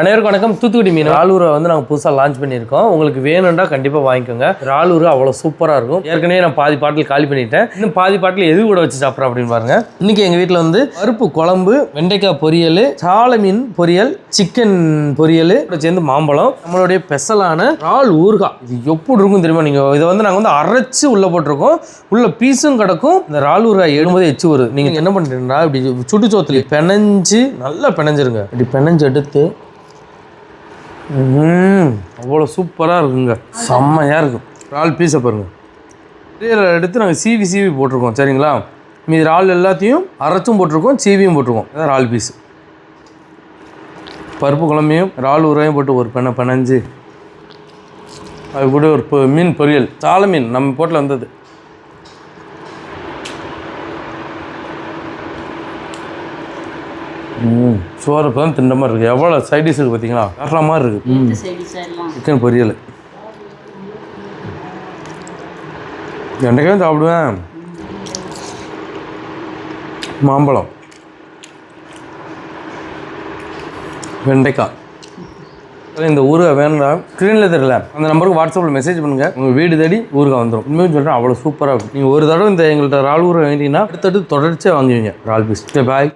அனைவருக்கும் வணக்கம். தூத்துக்குடி மீன் ராலூரை வந்து நாங்கள் புதுசாக லான்ச் பண்ணியிருக்கோம். உங்களுக்கு வேணும்னா கண்டிப்பாக வாங்கிக்கோங்க. ராலூர் அவ்வளோ சூப்பராக இருக்கும். ஏற்கனவே நான் பாதி பாட்டில் காலி பண்ணிட்டேன். இன்னும் பாதி பாட்டில் எது கூட வச்சு சாப்பிட்றேன் அப்படின்னு பாருங்க. இன்றைக்கி எங்கள் வீட்டில் வந்து பருப்பு குழம்பு வெண்டைக்காய் பொரியல் சாலை மீன் பொரியல் சிக்கன் பொரியல் கூட சேர்ந்து மாம்பழம் நம்மளுடைய ஸ்பெஷலான ரால் ஊறுகாய். இது எப்படி இருக்கும் தெரியுமா நீங்கள் இதை வந்து நாங்கள் வந்து அரைச்சி உள்ளே போட்டிருக்கோம். உள்ள பீஸும் கிடக்கும். இந்த ரால் ஊறுகாய் எழும்போது எச்சு வருது நீங்கள் என்ன பண்ணுறீங்கன்னா இப்படி சுட்டுச்சோத்துல பிணைஞ்சு நல்லா பிணைஞ்சிருங்க. இப்படி பிணைஞ்சு எடுத்து அவ்வளோ சூப்பராக இருக்குங்க. செம்மையாக இருக்கும் இறால் பீஸை பாருங்கள் இதில் எடுத்து நாங்கள் சீவி சீவி போட்டிருக்கோம் சரிங்களா? மீதி இறால் எல்லாத்தையும் அரைச்சும் போட்டிருக்கோம் சீவியும் போட்டிருக்கோம். அதான் இறால் பீஸ் பருப்பு குழம்பையும் இறால் உரையும் போட்டு ஒரு பெண்ணை பிணைஞ்சு அது கூட ஒரு பொ- மீன் பொரியல். சால மீன் நம்ம போட்டில் வந்தது. சோறு இப்போ தான் திண்ட மாதிரி இருக்குது எவ்வளோ சைடிஷ் இருக்குது பார்த்தீங்களா வேற மாதிரி இருக்குது ம். சிக்கன் பொரியல். வெண்டைக்காயும் சாப்பிடுவேன். மாம்பழம். வெண்டைக்காய். இந்த ஊறுகாய் வேணும்னா ஸ்க்ரீனில் தெரியல. அந்த நம்பருக்கு வாட்ஸ்அப்பில் மெசேஜ் பண்ணுங்கள் உங்கள் வீடு தேடி ஊறுகாய் வந்துடும் உண்மையும் சொல்கிறேன் அவ்வளோ சூப்பராக இருக்கும் நீங்கள் ஒரு தடவை இந்த எங்கள்கிட்ட இறால் ஊறுகாய் வாங்கிட்டீங்கன்னா அடுத்தடுத்து தொடர்ச்சியாக வாங்குவீங்க. இறால் பீஸ் பாய்